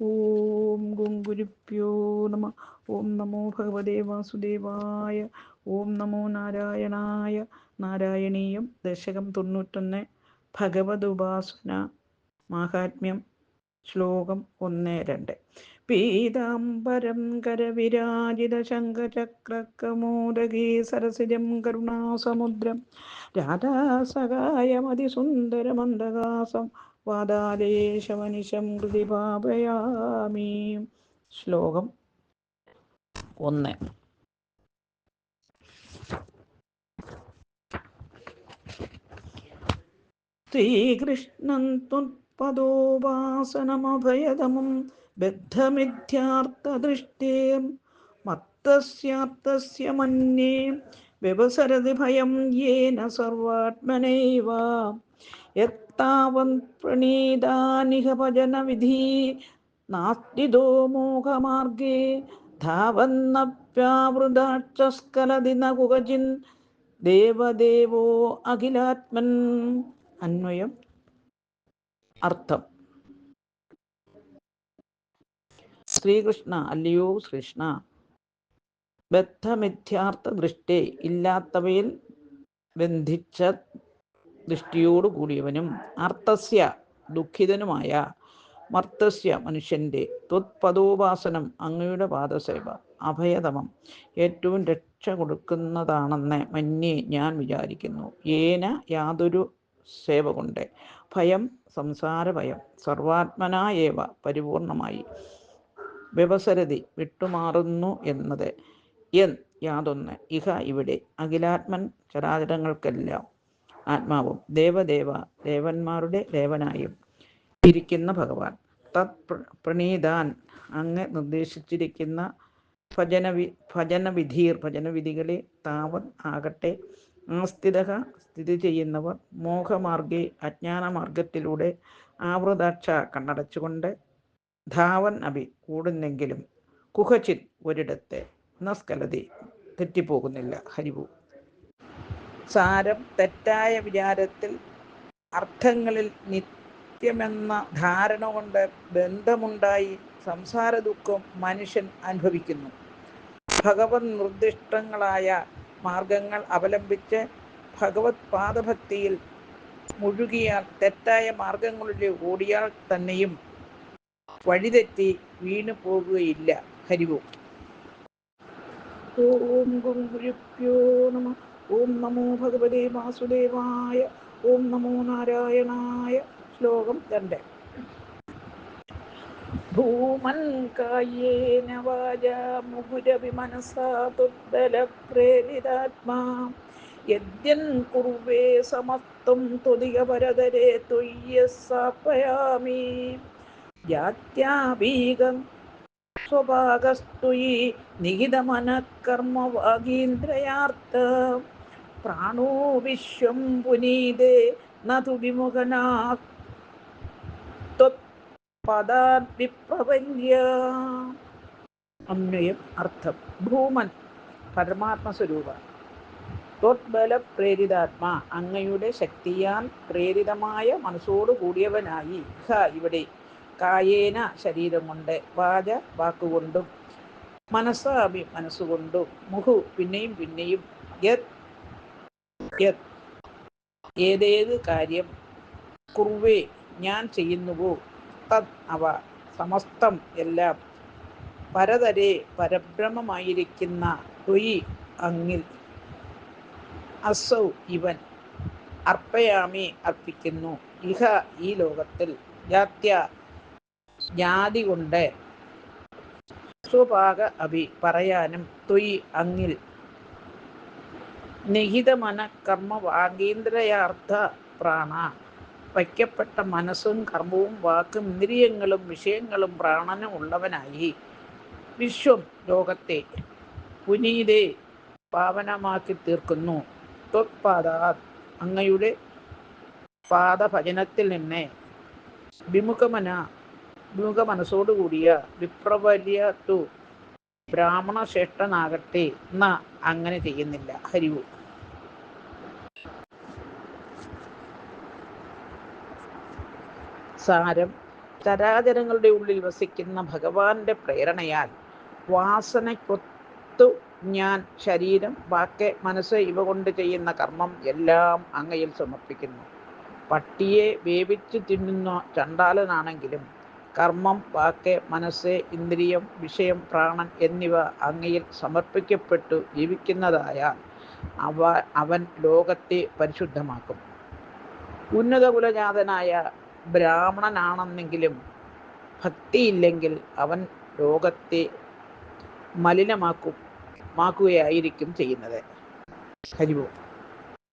ഓം ഗുങ്കുരുപ്യോ നമ. ഓം നമോ ഭഗവതേ വാസുദേവായ. ഓം നമോ നാരായണായ. നാരായണീയം ദശകം തൊണ്ണൂറ്റൊന്ന്. ഭഗവതുപാസന മാഹാത്മ്യം. ശ്ലോകം ഒന്ന് രണ്ട്. പീതാംബരം കരവിരാജിത ശങ്കചക്രക്കമോദകീ സരസിജം കരുണാസമുദ്രം. രാധാസഹായമതിസുന്ദരമന്ദകാസം വാതാലേശമനിശം കൃതി പാപയാമി. ശ്ലോകം ഒന്ന്. ശ്രീകൃഷ്ണൻ തുൽപദോപാസനമഭയതമം ബദ്ധമിഥ്യാർത്ഥദൃഷ്ടേ മത്തസ്യാർത്ഥസ്യ മന്യേ വ്യവസരതി ഭയം യേന സർവാത്മനൈവ. ഭജനവിധി നാസ്തിദോ മോഹമാർഗേ ധാവന്നപ്യാവൃതാക്ഷസ്കലതി ന കുകചിൻ ദേവദേവോ അഖിലാത്മൻ അന്വയം അർത്ഥം ശ്രീകൃഷ്ണ അല്ലയോ കൃഷ്ണ ബദ്ധമിഥ്യാർത്ഥ ദൃഷ്ടി ഇല്ലാത്തവയിൽ ബന്ധിച്ച ദൃഷ്ടിയോടു കൂടിയവനും അർത്ഥസ്യ ദുഃഖിതനുമായ മർത്തസ്യ മനുഷ്യന്റെ ത്വത്പദോപാസനം അങ്ങയുടെ പാദസേവ അഭയതമം ഏറ്റവും രക്ഷ കൊടുക്കുന്നതാണെന്ന് മന്യേ ഞാൻ വിചാരിക്കുന്നു. ഏന യാതൊരു സേവ കൊണ്ട് ഭയം സംസാര ഭയം സർവാത്മനായേവ പരിപൂർണമായി വ്യവസരതി വിട്ടുമാറുന്നു എന്നത് എൻ യാതൊന്ന്. ഇഹ ഇവിടെ അഖിലാത്മൻ ചരാചരങ്ങൾക്കെല്ലാം ആത്മാവും. ദേവദേവ ദേവന്മാരുടെ ദേവനായും ഇരിക്കുന്ന ഭഗവാൻ. തത് പ്രണീതാൻ അങ്ങ് നിർദ്ദേശിച്ചിരിക്കുന്ന ഭജനവി ഭജനവിധീർ ഭജനവിധികളെ താവത് ആകട്ടെ. ആസ്ഥിത സ്ഥിതി ചെയ്യുന്നവർ മോഹമാർഗെ അജ്ഞാനമാർഗത്തിലൂടെ ആവൃതാക്ഷ കണ്ണടച്ചുകൊണ്ട് ധാവൻ അഭി കൂടുന്നെങ്കിലും കുഹചിത് ഒരിടത്തെ നസ്കലതി തെറ്റിപ്പോകുന്നില്ല. ഹരിവു സാരം തെറ്റായ വിചാരത്തിൽ അർത്ഥങ്ങളിൽ നിത്യമെന്ന ധാരണ കൊണ്ട് ബന്ധമുണ്ടായി സംസാര ദുഃഖം മനുഷ്യൻ അനുഭവിക്കുന്നു. ഭഗവത് നിർദ്ദിഷ്ടങ്ങളായ മാർഗങ്ങൾ അവലംബിച്ച് ഭഗവത് പാദഭക്തിയിൽ മുഴുകിയാൽ തെറ്റായ മാർഗങ്ങളിലെ ഓടിയാൽ തന്നെയും വഴിതെറ്റി വീണു പോകുകയില്ല ഹരിവും ഓം ഗുരുഭ്യോ നമ. ഓം നമോ ഭഗവതേ വാസുദേവായ ഓം നമോ നാരായണായ ശ്ലോകം രണ്ട്. ഭൂമൻ കായേന വാച മുഹുരവി മനസാ തുദ്ബലപ്രേരിതാത്മാ യദ്യൻ കുർവേ സമസ്തം ത്വതിക പരതരെ ത്വയ്യസാപ്പയാമി ജാത്യാഭീകം സ്വഭാഗസ്തുയി നിഹിതമനക്കർമ്മവാഗീന്ദ്രയാർത്ഥ പ്രാണോ വിശ്വം പുനീതേ നതു വിമുഖനാ പദാവിപ്രപല്യ അന്വയം അർത്ഥം ഭൂമൻ പരമാത്മസ്വരൂപ. ത്വത്ബല പ്രേരിതാത്മാ അങ്ങയുടെ ശക്തിയാൽ പ്രേരിതമായ മനസ്സോടു കൂടിയവനായി ഹ ഇവിടെ കായേന ശരീരം കൊണ്ട് വാച വാക്കുകൊണ്ടും മനസ്സാഭി മനസ്സുകൊണ്ടും മുഹു പിന്നെയും പിന്നെയും യത് യത് ഏതേത് കാര്യം കുർവേ ഞാൻ ചെയ്യുന്നുവോ തത് അവ സമസ്തം എല്ലാം പരതരെ പരബ്രഹ്മമായിരിക്കുന്ന തൊയ് അങ്ങിൽ അസൗ ഇവൻ അർപ്പയാമി അർപ്പിക്കുന്നു. ഇഹ ഈ ലോകത്തിൽ ജാത്യ ജാതി കൊണ്ട് സ്വഭാഗ അഭി പറയാനും തൊയ് അങ്ങിൽ. നിഹിതമന കർമ്മ വാഗീന്ദ്രയാർത്ഥ പ്രാണ. വയ്ക്കപ്പെട്ട മനസ്സും കർമ്മവും വാക്കും ഇന്ദ്രിയങ്ങളും വിഷയങ്ങളും പ്രാണനും ഉള്ളവനായി. വിശ്വം ലോകത്തെ പുനീതെ പാവനമാക്കി തീർക്കുന്നു. ത്വത്പാദാ അങ്ങയുടെ പാദഭജനത്തിൽ നിന്ന്. വിമുഖമന വിമുഖ മനസ്സോടുകൂടിയ വിപ്രവല്യ ബ്രാഹ്മണ ശ്രേഷ്ഠനാകട്ടെ എന്ന അങ്ങനെ ചെയ്യുന്നില്ല. ഹരിവു സാരം ചരാചരങ്ങളുടെ ഉള്ളിൽ വസിക്കുന്ന ഭഗവാന്റെ പ്രേരണയാൽ വാസനയ്ക്കൊത്തു ഞാൻ ശരീരം വാക്ക് മനസ്സ് ഇവ കൊണ്ട് ചെയ്യുന്ന കർമ്മം എല്ലാം അങ്ങയിൽ സമർപ്പിക്കുന്നു. പട്ടിയെ വേവിച്ച് തിന്നുന്ന ചണ്ടാലനാണെങ്കിലും കർമ്മം വാക്ക് മനസ്സ് ഇന്ദ്രിയം വിഷയം പ്രാണൻ എന്നിവ അങ്ങയിൽ സമർപ്പിക്കപ്പെട്ടു ജീവിക്കുന്നതായാൽ അവ അവൻ ലോകത്തെ പരിശുദ്ധമാക്കും. ഉന്നത കുലജാതനായ ബ്രാഹ്മണനാണെന്നെങ്കിലും ഭക്തിയില്ലെങ്കിൽ അവൻ ലോകത്തെ മലിനമാക്കും മാക്കുകയായിരിക്കും ചെയ്യുന്നത്. ഹരിവോ